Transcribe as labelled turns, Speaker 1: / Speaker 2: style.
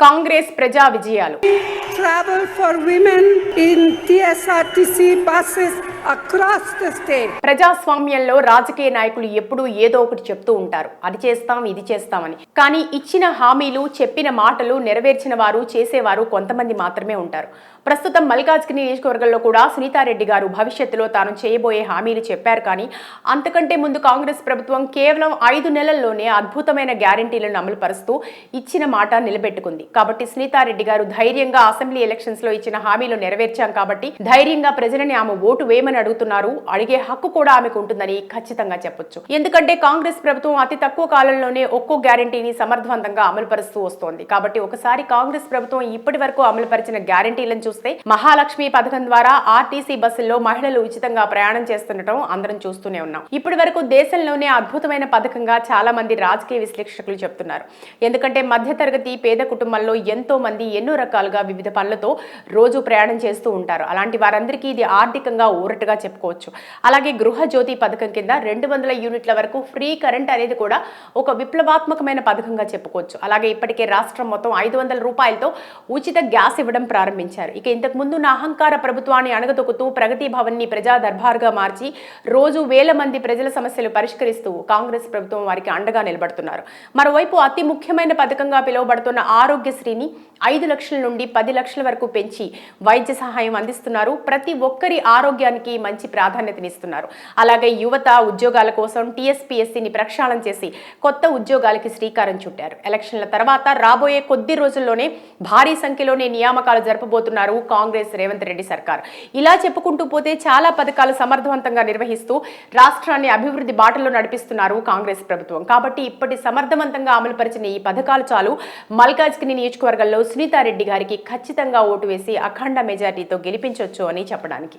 Speaker 1: కాంగ్రెస్ ప్రజా విజయాలు
Speaker 2: travel for women in TSRTC buses across the state
Speaker 1: ప్రజాస్వామ్యంలో రాజకీయ నాయకులు ఎప్పుడూ ఏదో ఒకటి చెప్తూ ఉంటారు. అది చేస్తాం ఇది చేస్తామని. కానీ ఇచ్చిన హామీలు చెప్పిన మాటలు నెరవేర్చిన వారు చేసేవారు కొంతమంది మాత్రమే ఉంటారు. ప్రస్తుతం మల్కాజ్గిరి నియోజకవర్గంలో కూడా సునీతారెడ్డి గారు భవిష్యత్తులో తాను చేయబోయే హామీలు చెప్పారు. కానీ అంతకంటే ముందు కాంగ్రెస్ ప్రభుత్వం కేవలం ఐదు నెలల్లోనే అద్భుతమైన గ్యారంటీలను అమలు పరుస్తూ ఇచ్చిన మాట నిలబెట్టుకుంది. కాబట్టి సునీతారెడ్డి గారు ధైర్యంగా అసెంబ్లీ ఎలక్షన్స్లో ఇచ్చిన హామీలు నెరవేర్చాం కాబట్టి ధైర్యంగా ప్రజలని ఆమె ఓటు వేయమని అడుగుతున్నారు. అడిగే హక్కు కూడా ఆమెకు ఉంటుందని ఖచ్చితంగా చెప్పొచ్చు. ఎందుకంటే కాంగ్రెస్ ప్రభుత్వం అతి తక్కువ కాలంలోనే ఒక్కో గ్యారంటీని సమర్థవంతంగా అమలు పరుస్తూ వస్తోంది. కాబట్టి ఒకసారి కాంగ్రెస్ ప్రభుత్వం ఇప్పటి వరకు అమలుపరిచిన గ్యారంటీలను చూస్తే మహాలక్ష్మి పథకం ద్వారా ఆర్టీసీ బస్సుల్లో మహిళలు ఉచితంగా ప్రయాణం చేస్తుండటం అందరం చూస్తూనే ఉన్నాం. ఇప్పటి వరకు దేశంలోనే అద్భుతమైన పథకంగా చాలా మంది రాజకీయ విశ్లేషకులు చెప్తున్నారు. ఎందుకంటే మధ్యతరగతి పేద కుటుంబంలో ఎంతో మంది ఎన్నో రకాలుగా వివిధ పనులతో రోజు ప్రయాణం చేస్తూ ఉంటారు. అలాంటి వారందరికీ ఇది ఆర్థికంగా ఊరటగా చెప్పుకోవచ్చు. అలాగే గృహ జ్యోతి పథకం కింద రెండు వందల యూనిట్ల వరకు ఫ్రీ కరెంట్ అనేది కూడా ఒక విప్లవాత్మకమైన పథకంగా చెప్పుకోవచ్చు. అలాగే ఇప్పటికే రాష్ట్రం మొత్తం ఐదు వందల రూపాయలతో ఉచిత గ్యాస్ ఇవ్వడం ప్రారంభించారు. ఇక ఇంతకుముందు ఉన్న అహంకార ప్రభుత్వాన్ని అణగదొక్కుతూ ప్రగతి భవన్ని ప్రజా దర్బార్గా మార్చి రోజు వేల మంది ప్రజల సమస్యలు పరిష్కరిస్తూ కాంగ్రెస్ ప్రభుత్వం వారికి అండగా నిలబడుతున్నారు. మరోవైపు అతి ముఖ్యమైన పథకంగా పిలువబడుతున్న ఆరోగ్యశ్రీని ఐదు లక్షల నుండి పది లక్షల వరకు పెంచి వైద్య సహాయం అందిస్తున్నారు. ప్రతి ఒక్కరి ఆరోగ్యానికి మంచి ప్రాధాన్యతనిస్తున్నారు. అలాగే యువత ఉద్యోగాల కోసం టీఎస్పీఎస్సీని ప్రక్షాళన చేసి కొత్త ఉద్యోగాలకి శ్రీకారం చుట్టారు. ఎలక్షన్ల తర్వాత రాబోయే కొద్ది రోజుల్లోనే భారీ సంఖ్యలోనే నియామకాలు జరపబోతున్నారు కాంగ్రెస్ రేవంత్ రెడ్డి సర్కార్. ఇలా చెప్పుకుంటూ పోతే చాలా పథకాలు సమర్థవంతంగా నిర్వహిస్తూ రాష్ట్రాన్ని అభివృద్ధి బాటలో నడిపిస్తున్నారు కాంగ్రెస్ ప్రభుత్వం. కాబట్టి ఇప్పటి సమర్థవంతంగా అమలుపరిచిన ఈ పథకాలు చాలు. మల్కాజ్గిరి నియోజకవర్గంలో సునీతారెడ్డి గారికి ఖచ్చితంగా ఓటు వేసి అఖండ మెజార్టీతో గెలిపించొచ్చు. అని చెప్పడానికి.